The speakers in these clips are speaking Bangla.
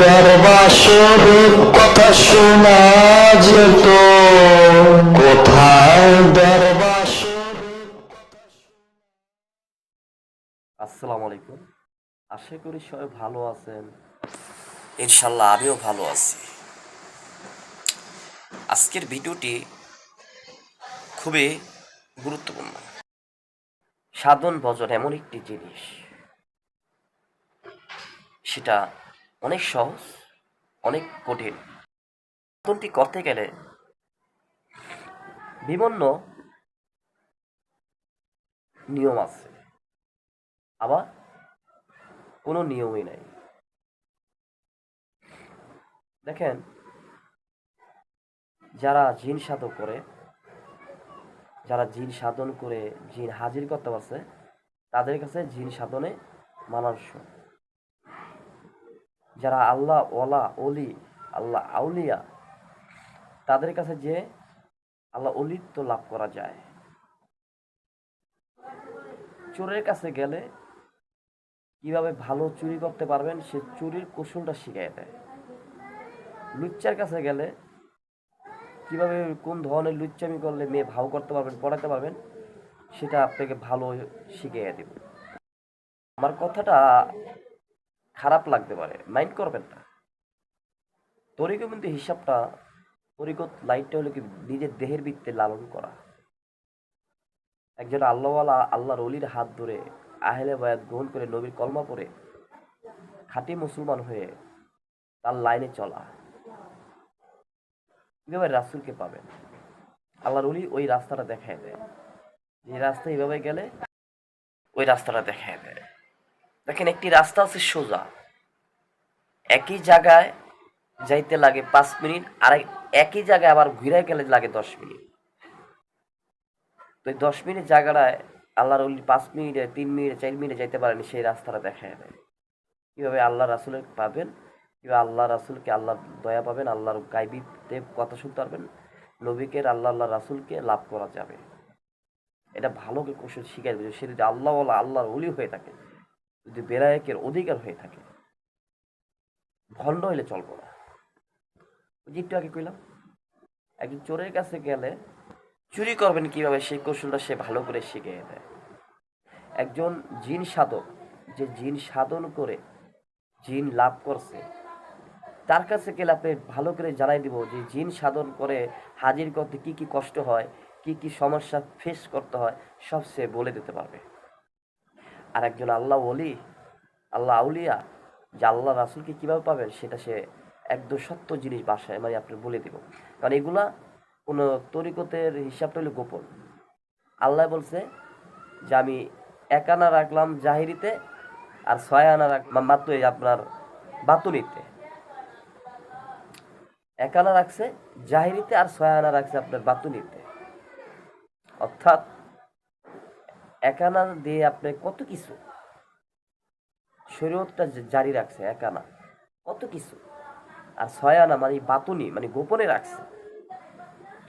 দরবাসর কথা শোনা যেত। আসসালামু আলাইকুম। আশা করি সবাই ভালো আছেন। ইনশাল্লাহ আমিও ভালো আছি। আজকের ভিডিওটি খুবই গুরুত্বপূর্ণ। সাধন ভজন এমন একটি জিনিস, সেটা অনেক সহজ, অনেক কঠিন। সাধনটি করতে গেলে বিভিন্ন নিয়ম আছে। আবার কোনো নিয়মই নাই। দেখেন, যারা জিন সাধন করে, যারা জিন সাধন করে, জিন হাজির করতে পারছে, তাদের কাছে জিন সাধনে মানানসই। যারা আল্লাহ, ওলা অলি আল্লাহ আউলিয়া, তাদের কাছে যে আল্লাহ অলিত্ব লাভ করা যায়। চোরের কাছে গেলে কীভাবে ভালো চুরি করতে পারবেন, সে চুরির কৌশলটা শিখিয়ে দেয়। লুচ্চার কাছে গেলে কীভাবে, কোন ধরনের লুচ্চামি করলে মেয়ে ভাও করতে পারবেন, পড়াতে পারবেন, সেটা আপনাকে ভালো শিখিয়ে দেব। আমার কথাটা খারাপ লাগতে পারে মাইন্ড করবেন না। তরিকো কিন্তু হিসাবটা, তরিকত লাইটটা হলো কি নিজের দেহের ভিত্তিতে লালন করা। একজন আল্লাহওয়ালা, আল্লাহর অলির হাত ধরে আহলে বায়াত গ্রহণ করে নবীর কলমা পড়ে, খাঁটি মুসলমান হয়ে তার লাইনে চলা। কীভাবে রাসুলকে পাবেন। আল্লাহর অলি ওই রাস্তাটা দেখায় দেয়। যে রাস্তা এভাবে গেলে, ওই রাস্তাটা দেখায় দেয়। দেখেন একটি রাস্তা আছে সোজা। একই জায়গায় যাইতে লাগে পাঁচ মিনিট, আর একই জায়গায় আবার ঘুরে গেলে লাগে দশ মিনিট। তো দশ মিনিট জায়গাটায় আল্লাহর অলি পাঁচ মিনিটে, তিন মিনিটে, চার মিনিটে যাইতে পারেন সেই রাস্তাটা দেখায় দেয়। কীভাবে আল্লাহ রাসুলের পাবেন? কীভাবে আল্লাহ রাসুলকে আল্লাহ দয়া পাবেন? আল্লাহর গাইবিতে কথা শুনতে পারবেন? নবীকে, আল্লাহ আল্লাহ রাসুলকে লাভ করা যাবে। এটা ভালো কৌশল শিখাই দেবে সে যদি আল্লাহ আল্লাহর অলি হয়ে থাকে যদি বেলায়কের অধিকার হয়ে থাকে ভণ্ড হইলে চলবো না। একটু আগে কইলাম। একজন চোরের কাছে গেলে চুরি করবেন কীভাবে, সেই কৌশলটা সে ভালো করে শিখে দেয়। একজন জিন সাধক, যে জিন সাধন করে, জিন লাভ করছে, তার কাছে গেলে আপনি ভালো করে জানাই দিব যে জিন সাধন করে হাজির করতে কি কি কষ্ট হয়, কি কি সমস্যা ফেস করতে হয়, সব সে বলে দিতে পারবে। আর একজন আল্লাহ ওলি, আল্লাহ আউলিয়া, যে আল্লাহ রাসুলকে কীভাবে পাবেন সেটা সে একদম সত্য জিনিস বাসায় মানে আপনি বলে দিব। কারণ এগুলা কোনো তরিকতের হিসাবটা হলো গোপন। আল্লাহ বলছে যে আমি এক আনা রাখলাম জাহিরিতে আর ছয় আনা রাখলাম মাত্র আপনার বাতুনিতে এক আনা রাখছে জাহিরিতে আর ছয় আনা রাখছে আপনার বাতুনিতে অর্থাৎ এক আনা দিয়ে আপনি কত কিছু? শরীরটা জারি রাখছে, এক আনা কত কিছু? আর ছয় আনা মানে বাতুনি মানে গোপনে রাখছে।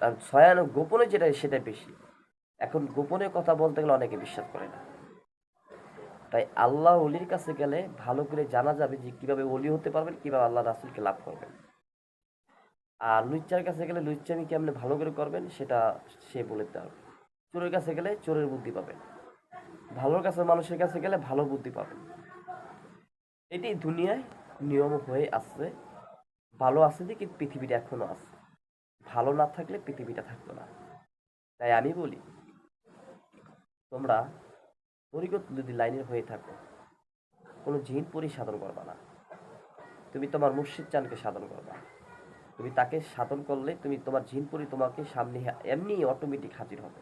আর ছয় আনা গোপনে যেটা সেটা বেশি। এখন গোপনে কথা বলতে গেলে অনেকে বিশ্বাস করে না। তাই আল্লাহ অলির কাছে গেলে ভালো করে জানা যাবে যে কীভাবে অলি হতে পারবেন, কীভাবে আল্লাহ রাসুলকে লাভ করবেন। আর লুচ্চার কাছে গেলে লুচ্চামি কেমনে ভালো করে করবেন, সেটা সে বলে হবে। চোরের কাছে গেলে চোরের বুদ্ধি পাবেন। ভালোর কাছে, মানুষের কাছে গেলে ভালো বুদ্ধি পাবেন এটি দুনিয়ায় নিয়ম হয়ে আসছে ভালো আছে যে কিন্তু পৃথিবীটা এখনও আছে। ভালো না থাকলে পৃথিবীটা থাকতো না। তাই আমি বলি, তোমরা তরিকত যদি লাইনের হয়ে থাকো, কোনো জিন পরি সাধন করবা না। তুমি তোমার মুর্শিদ চানকে সাধন করবা। তুমি তাকে সাধন করলে তুমি তোমার জিনপুরি তোমাকে সামনে এমনি অটোমেটিক হাজির হবে।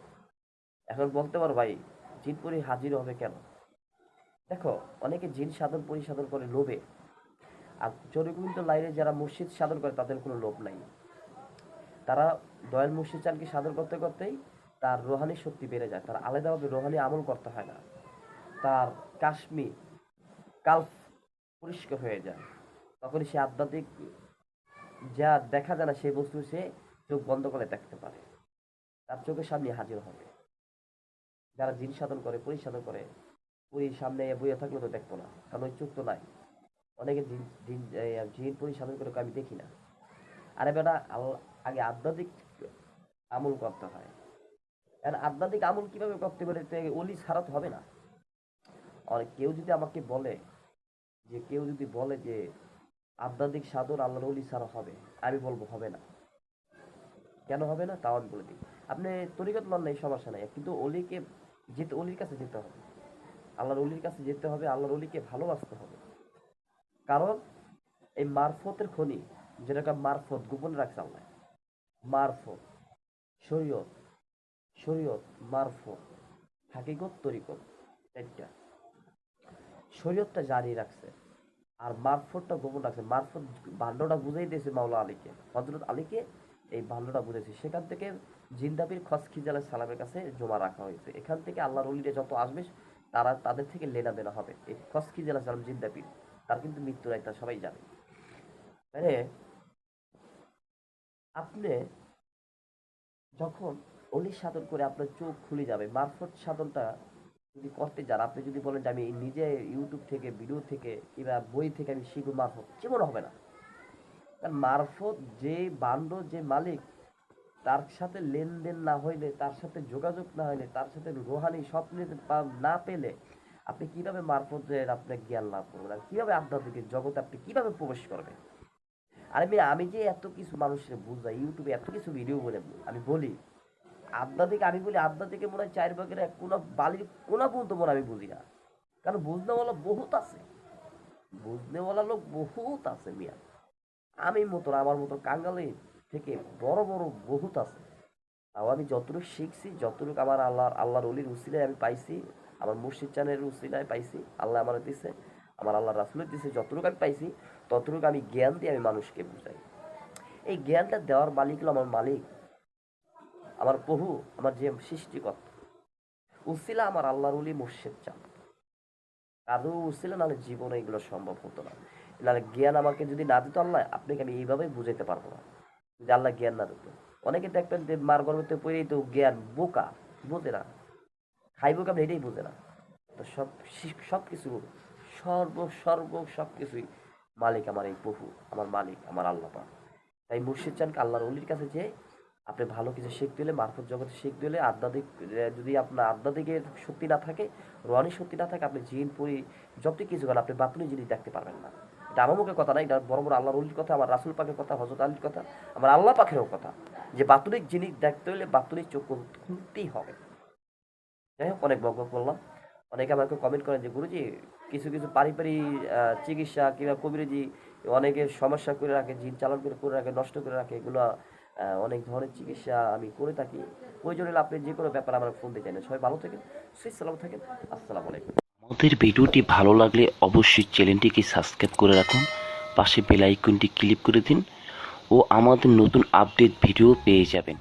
এখন বলতে পারো ভাই জিনপুরি হাজির হবে কেন? দেখো, অনেকে জিন সাধন, পরিসাধন করে লোভে। আর জরিগোবিন্দ লাইনে যারা মসজিদ সাধন করে, তাদের কোনো লোভ নাই। তারা দয়াল মুর্শিদ চানকে সাধন করতে করতেই তার রোহানি শক্তি বেড়ে যায়। তার আলাদাভাবে রোহানি আমল করতে হয় না। তার কাশ্মীর কাল পরিষ্কার হয়ে যায়। তখন সে আধ্যাত্মিক যা দেখা যায় না, সেই বস্তু সে চোখ বন্ধ করে দেখতে পারে। তার চোখের সামনে হাজির হবে। যারা জিন সাধন করে পরিসাধন করে ওই সামনে বইয়ে থাকলে তো দেখতো না, কারণ ওই চোখ তো নাই। অনেকে জিন পরি সাধন করে আমি দেখি না। আরে বেটা আগে আধ্যাত্মিক আমল করতে হয়। আর আধ্যাত্মিক আমল কীভাবে করতে পারে অলি ছাড়া তো হবে না। আর কেউ যদি আমাকে বলে যে, কেউ যদি বলে যে, আধ্যাত্মিক সাধন আল্লাহর অলি ছাড়া হবে, আমি বলব হবে না। কেন হবে না? তাও আমি বলে দিই। আপনি তরিকত মান নেই, সমস্যা নাই। কিন্তু অলিকে যেতে অলির কাছে যেতে হবে। আল্লাহর অলির কাছে যেতে হবে, আল্লাহর অলিকে ভালোবাসতে হবে। কারণ এই মারফতের খনি যেটাকে মারফত গোপন রাখছে আল্লাহ। মারফত, শরীয়ত শরীয়ত, মারফত হাকিগত তরিকত, চারটা। শরীয়তটা জারি রাখছে আর মারফতটা গোপন রাখছে। মারফত ভাণ্ডটা বুঝাই দিয়েছে মাওলা আলীকে হজরত আলীকে এই ভাণ্ডটা বুঝেছে। সেখান থেকে জিন্দাবির খসখিজালা সালামের কাছে জমা রাখা হয়েছে। এখান থেকে আল্লাহর অলিরা যত আসবে, তারা তাদের থেকে লেনা দেনা হবে। এই খসখিজালা সালাম জিন্দাবির। তার কিন্তু মৃত্যু নাই তা সবাই জানে। মানে আপনি যখন অলি সাধন করে আপনার চোখ খুলে যাবে, মারফত সাধনটা যদি করতে যান, আপনি যদি বলেন যে আমি নিজে ইউটিউব থেকে ভিডিও থেকে কিংবা বই থেকে আমি শিখব মারফত, জীবন হবে না। মারফত যে বান্ড যে মালিক, তার সাথে লেনদেন না হইলে, তার সাথে যোগাযোগ না হইলে, তার সাথে রোহানি স্বপ্নে না পেলে আপনি কীভাবে মারফতের আপনার জ্ঞান লাভ করবেন? আর কীভাবে আধ্যাত্মিক জগতে আপনি কীভাবে প্রবেশ করবেন? আর আমি আমি যে এত কিছু মানুষের বুঝাই, ইউটিউবে এত কিছু ভিডিও বলে আমি বলি আধ্যাত্মিক আমি বলি আধ্যাত্মিকে মনে হয় চার ভাগের এক কোনা বালির কোনা পর্যন্ত মনে আমি বুঝি না। কারণ বুঝনেওয়ালা বহুত আছে। বুঝনেওয়ালা লোক বহুত আছে মিয়া। আমি মতন, আমার মতো কাঙ্গালি থেকে বড় বড় বহুত আছে। তাও আমি যতটুকু শিখছি, যতটুকু আমার আল্লাহর আল্লাহর অলির উসিলায় আমি পাইছি, আমার মুর্শিদ চানের উসিলায় পাইছি, আল্লাহ আমার দিছে, আমার আল্লাহ রাসুলের দিছে, যতটুকু আমি পাইছি, ততটুকু আমি জ্ঞান দিয়ে আমি মানুষকে বুঝাই। এই জ্ঞানটা দেওয়ার মালিক হলো আমার মালিক, আমার প্রভু, আমার যে সৃষ্টিকর্তা। উসিলা আমার আল্লাহর উলি মুর্শিদ চান। কারও উসিলা নাহলে জীবনে এগুলো সম্ভব হতো না। নাহলে জ্ঞান আমাকে যদি না দিত আল্লাহ, আপনাকে আমি এইভাবেই বুঝাইতে পারব না। যদি আল্লাহ জ্ঞান না দিত। অনেকে দেখবেন যে মার গর্ভতে পড়েই তো জ্ঞান বোকা, বোঝে না। খাইবো কেমন এটাই বোঝে না। তো সব সব কিছু, সর্ব সর্ব সব কিছুই মালিক আমার এই প্রভু, আমার মালিক, আমার আল্লাহ পাক। তাই মুর্শিদ চানকে আল্লাহর অলির কাছে যে আপনি ভালো কিছু শিখতে দিলে মারফত জগতে শিখতে দিলে আধ্যাত্মিক যদি আপনার আধ্যাত্মিকের শক্তি না থাকে, রোহানি শক্তি না থাকে, আপনি জিন, পরি যত কিছু করেন, আপনি বাতুনি জিনিস দেখতে পারবেন না। এটা আমার মুখের কথা না, এটা বড় বড় আল্লাহর অলির কথা, আমার রাসুল পাকের কথা হজরত আলীর কথা, আমার আল্লাহ পাখেরও কথা। যে বাতুনিক জিনিস দেখতে হলে বাতুনিক চোখ খুল- খুলতেই হবে। যাই হোক, অনেক বকবক করলাম। অনেকে আমাকে কমেন্ট করেন যে, গুরুজি, কিছু কিছু পারিবারিক চিকিৎসা কিংবা কবিরাজি অনেকে সমস্যা করে রাখে, জিন চালান করে করে রাখে, নষ্ট করে রাখে, এগুলো অনেক ধরনের চিকিৎসা আমি করে থাকি। প্রয়োজন হলে আপনি যে কোনো ব্যাপারে আমার ফোন দিতে চান সবাই ভালো থাকেন সুইচ সালাম থাকেন। আসসালামু আলাইকুম। আমাদের ভিডিওটি ভালো লাগলে অবশ্যই চ্যানেলটিকে সাবস্ক্রাইব করে রাখুন, পাশে বেল আইকনটি ক্লিক করে দিন ও আমাদের নতুন আপডেট ভিডিও পেয়ে যাবেন।